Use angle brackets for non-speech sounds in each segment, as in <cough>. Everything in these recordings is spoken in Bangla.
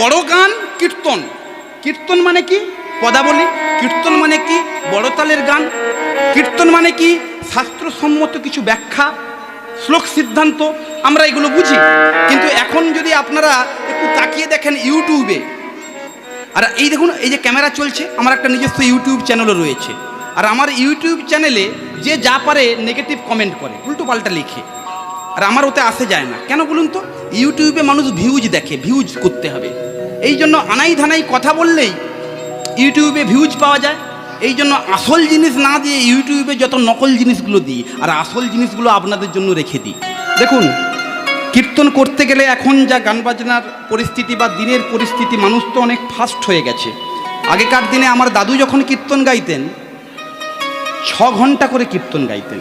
বড় গান, কীর্তন। কীর্তন মানে কি? পদাবলী। কীর্তন মানে কি? বড় তালের গান। কীর্তন মানে কি? শাস্ত্রসম্মত কিছু ব্যাখ্যা, শ্লোক সিদ্ধান্ত, আমরা এগুলো বুঝি। কিন্তু এখন যদি আপনারা একটু তাকিয়ে দেখেন ইউটিউবে, আর এই দেখুন, এই যে ক্যামেরা চলছে, আমার একটা নিজস্ব ইউটিউব চ্যানেলও রয়েছে। আর আমার ইউটিউব চ্যানেলে যে যা পারে নেগেটিভ কমেন্ট করে, উল্টো পাল্টা লিখে, আর আমার ওতে আসে যায় না। কেন বলুন তো? ইউটিউবে মানুষ ভিউজ দেখে ভিউজ করতে হবে। এই জন্য আনাই ধানাই কথা বললেই ইউটিউবে ভিউজ পাওয়া যায়। এই জন্য আসল জিনিস না দিয়ে ইউটিউবে যত নকল জিনিসগুলো দিই, আর আসল জিনিসগুলো আপনাদের জন্য রেখে দিই। দেখুন, কীর্তন করতে গেলে এখন যা গান বাজনার পরিস্থিতি বা দিনের পরিস্থিতি, মানুষ তো অনেক ফাস্ট হয়ে গেছে। আগেকার দিনে আমার দাদু যখন কীর্তন গাইতেন, ছ ঘণ্টা করে কীর্তন গাইতেন।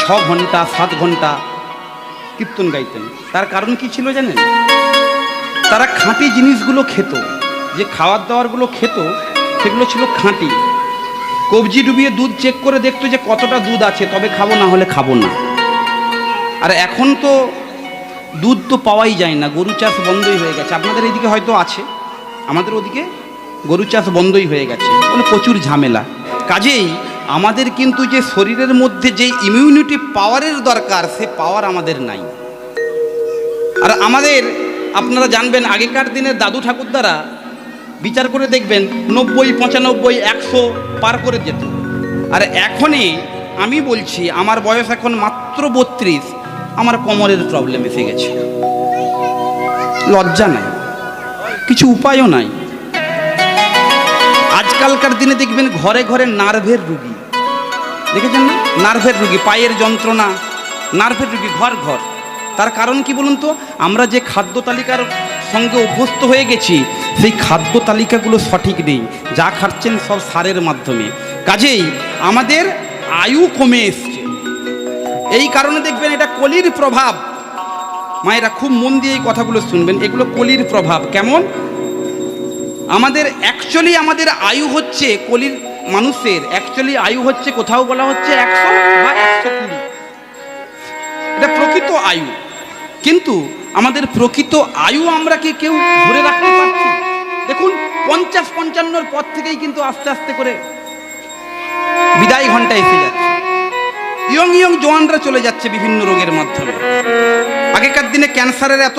ছ ঘণ্টা, সাত ঘণ্টা কীর্তন গাইতেন। তার কারণ কি ছিল জানেন? তারা খাঁটি জিনিসগুলো খেত। যে খাওয়ার দাওয়ারগুলো খেত, সেগুলো ছিল খাঁটি। কবজি ডুবিয়ে দুধ চেক করে দেখতো যে কতটা দুধ আছে, তবে খাব না হলে খাব না। আর এখন তো দুধ তো পাওয়াই যায় না, গরু চাষ বন্ধই হয়ে গেছে। আপনাদের এইদিকে হয়তো আছে, আমাদের ওদিকে গরু চাষ বন্ধই হয়ে গেছে। বলে প্রচুর ঝামেলা। কাজেই আমাদের কিন্তু যে শরীরের মধ্যে যে ইমিউনিটি পাওয়ারের দরকার, সে পাওয়ার আমাদের নাই। আর আমাদের আপনারা জানবেন, আগেকার দিনের দাদু ঠাকুরদারা বিচার করে দেখবেন নব্বই, পঁচানব্বই, একশো পার করে যেত। আর এখনই আমি বলছি, আমার বয়স এখন মাত্র বত্রিশ, আমার কোমরের প্রবলেম এসে গেছে। লজ্জা নাই, কিছু উপায়ও নাই। আজকালকার দিনে দেখবেন ঘরে ঘরে নার্ভের রুগী। দেখেছেন না? নার্ভের রুগী, পায়ের যন্ত্রণা, নার্ভের রুগী, ঘর ঘর। তার কারণ কি বলুন তো? আমরা যে খাদ্য তালিকার সঙ্গে অভ্যস্ত হয়ে গেছি, সেই খাদ্য তালিকাগুলো সঠিক নেই। যা খাচ্ছেন সব সারের মাধ্যমে। কাজেই আমাদের আয়ু কমে এসছে। এই কারণে দেখবেন এটা কলির প্রভাব। মায়েরা খুব মন দিয়ে এই কথাগুলো শুনবেন। এগুলো কলির প্রভাব। কেমন? আমাদের অ্যাকচুয়ালি আমাদের আয়ু হচ্ছে কলির মানুষের। অ্যাকচুয়ালি আয়ু হচ্ছে কোথাও বলা হচ্ছে একশো বা একশো কুড়ি। এটা প্রকৃত আয়ু। কিন্তু আমাদের প্রকৃত আয়ু আমরা কি কেউ ধরে রাখতে পারছি? দেখুন, পঞ্চাশ পঞ্চান্নর পর থেকেই কিন্তু আস্তে আস্তে করে বিদায় ঘণ্টা এসে যাচ্ছে। ইয়ং ইয়ং জোয়ানরা চলে যাচ্ছে বিভিন্ন রোগের মাধ্যমে। আগেকার দিনে ক্যান্সারের এত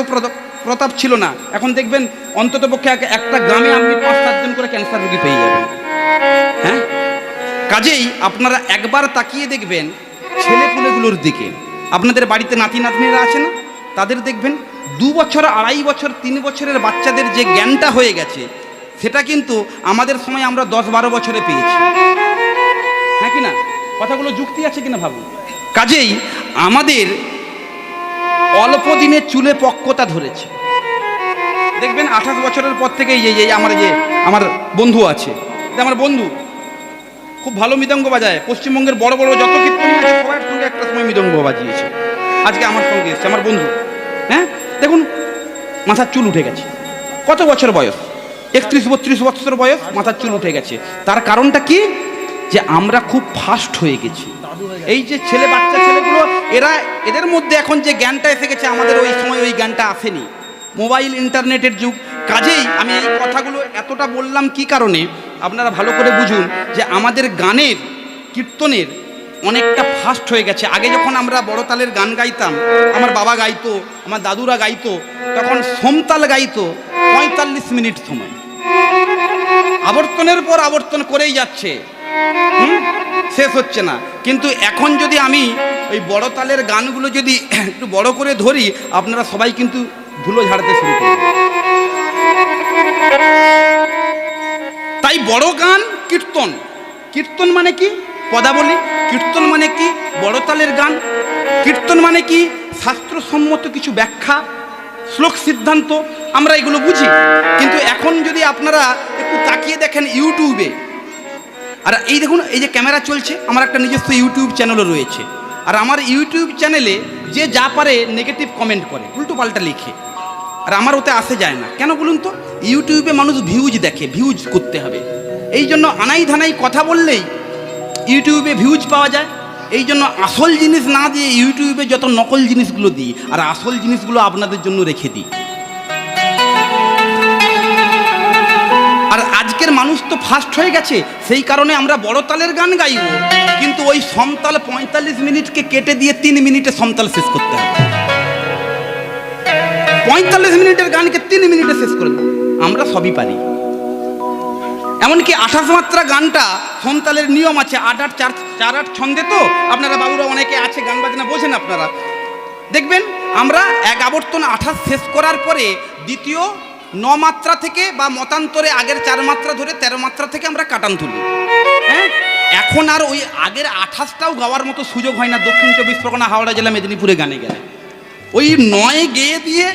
প্রতাপ ছিল না। এখন দেখবেন অন্তত পক্ষে একটা গ্রামে আপনি পাঁচ সাতজন করে ক্যান্সার রোগী পেয়ে যাবেন। হ্যাঁ? কাজেই আপনারা একবার তাকিয়ে দেখবেন ছেলেপুলেগুলোর দিকে। আপনাদের বাড়িতে নাতি নাতনিরা আছে না? তাদের দেখবেন দু বছর, আড়াই বছর, তিন বছরের বাচ্চাদের যে জ্ঞানটা হয়ে গেছে, সেটা কিন্তু আমাদের সময় আমরা দশ বারো বছরে পেয়েছি। হ্যাঁ কি না? কথাগুলো যুক্তি আছে কিনা ভাবুন? কাজেই আমাদের অল্প দিনে চুলে পক্কতা ধরেছে। দেখবেন আঠাশ বছরের পর থেকে এই যে আমার যে আমার বন্ধু আছে। আমার বন্ধু। খুব ভালো মৃদঙ্গ বাজায়। পশ্চিমবঙ্গের বড় বড় যত কীর্তনী সবার সঙ্গে একটা সময় মৃদঙ্গ বাজিয়েছে। আজকে আমার সঙ্গে এসছে, আমার বন্ধু। হ্যাঁ? দেখুন, মাথার চুল উঠে গেছে। কত বছর বয়স? একত্রিশ, বত্রিশ বছর বয়স, মাথার চুল উঠে গেছে। তার কারণটা কি? যে আমরা খুব ফাস্ট হয়ে গেছি। এই যে ছেলে, বাচ্চা ছেলেগুলো, এরা এদের মধ্যে এখন যে জ্ঞানটা এসে গেছে, আমাদের ওই সময় ওই জ্ঞানটা আসেনি। মোবাইল, ইন্টারনেটের যুগ। কাজেই আমি এই কথাগুলো এতটা বললাম কি কারণে? আপনারা ভালো করে বুঝুন যে আমাদের গানের, কীর্তনের অনেকটা ফাস্ট হয়ে গেছে। আগে যখন আমরা বড় তালের গান গাইতাম, আমার বাবা গাইতো, আমার দাদুরা গাইতো, তখন সোমতাল গাইতো, পঁয়তাল্লিশ মিনিট সময়। আবর্তনের পর আবর্তন করেই যাচ্ছে। শেষ হচ্ছে না। কিন্তু এখন যদি আমি ওই বড় তালের গানগুলো যদি <clears throat> একটু বড় করে ধরি, আপনারা সবাই কিন্তু ধুলো ঝাড়তে শুরু করবেন। তাই বড় গান কীর্তন। কীর্তন মানে কি? পদাবলী কীর্তন মানে কি? বড় তালের গান। কীর্তন মানে কি? শাস্ত্রসম্মত কিছু ব্যাখ্যা, শ্লোক সিদ্ধান্ত, আমরা এগুলো বুঝি। কিন্তু এখন যদি আপনারা একটু তাকিয়ে দেখেন ইউটিউবে, আর এই দেখুন, এই যে ক্যামেরা চলছে, আমার একটা নিজস্ব ইউটিউব চ্যানেলও রয়েছে। আর আমার ইউটিউব চ্যানেলে যে যা পারে নেগেটিভ কমেন্ট করে, উল্টো পাল্টা লিখে। আর আমার ওতে আসে যায় না। কেন বলুন তো? ইউটিউবে মানুষ ভিউজ দেখে ভিউজ করতে হবে। এই জন্য আনাই ধানাই কথা বললেই ইউটিউবে ভিউজ পাওয়া যায়। এই জন্য আসল জিনিস না দিয়ে ইউটিউবে যত নকল জিনিসগুলো দিই, আর আসল জিনিসগুলো আপনাদের জন্য রেখে দিই। আর আজকের মানুষ তো ফাস্ট হয়ে গেছে, সেই কারণে আমরা বড় তালের গান গাইব। কিন্তু ওই সমতাল পঁয়তাল্লিশ মিনিটকে কেটে দিয়ে তিন মিনিটে সমতাল শেষ করতে হবে। পঁয়তাল্লিশ মিনিটের গানকে তিন মিনিটে শেষ করে আমরা সবই পারি। এমনকি আঠাশ মাত্রা গানটা সমতালের নিয়ম আছে, আট আট, চার চার আট ছন্দে তো আপনারা বাবুরা অনেকে আছে, গান বাজনা বোঝেন আপনারা। দেখবেন, আমরা এক আবর্তন আঠাশ শেষ করার পরে দ্বিতীয় ন মাত্রা থেকে বা মতান্তরে আগের চার মাত্রা ধরে তেরো মাত্রা থেকে আমরা কাটান তুলি। হ্যাঁ? এখন আর ওই আগের আঠাশটাও গাওয়ার মতো সুযোগ হয় না। দক্ষিণ চব্বিশ পরগনা, হাওড়া জেলা, মেদিনীপুরে গানে গেলে। ওই নয় গেয়ে দিয়ে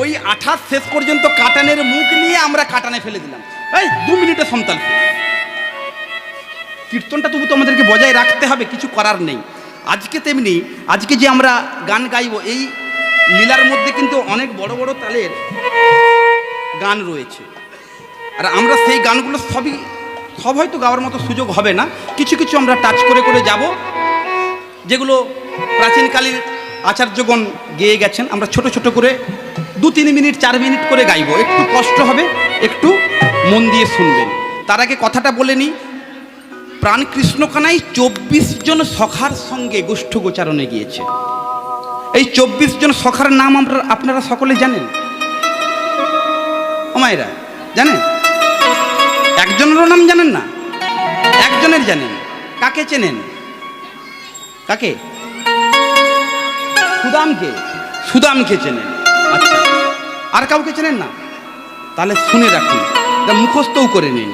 ওই আঠাশ শেষ পর্যন্ত কাটানের মুখ নিয়ে আমরা কাটানে ফেলে দিলাম। এই, দু মিনিটে সন্তান কীর্তনটা তবু তো আমাদেরকে বজায় রাখতে হবে, কিছু করার নেই। আজকে তেমনি, আজকে যে আমরা গান গাইবো, এই লীলার মধ্যে কিন্তু অনেক বড় বড় তালের গান রয়েছে। আর আমরা সেই গানগুলো সবই, সব হয়তো গাওয়ার মতো সুযোগ হবে না। কিছু কিছু আমরা টাচ করে করে যাব, যেগুলো প্রাচীনকালের আচার্যগণ গেয়ে গেছেন। আমরা ছোট ছোট করে দু তিন মিনিট, চার মিনিট করে গাইবো। একটু কষ্ট হবে, একটু মন দিয়ে শুনবেন। তার আগে কথাটা বলে নিই, প্রাণ কৃষ্ণকানাই চব্বিশ জন সখার সঙ্গে গোষ্ঠ গোচারণে গিয়েছে। এই চব্বিশ জন সখার নাম আমরা, আপনারা সকলে জানেন? ওমায়েরা জানেন? একজনেরও নাম জানেন না? একজনের জানেন। কাকে চেনেন? কাকে? সুদামকে। সুদামকে চেনেন। আচ্ছা আর কাউকে চেনেন না? তাহলে শুনে রাখুন। মুখস্থও করে নিন।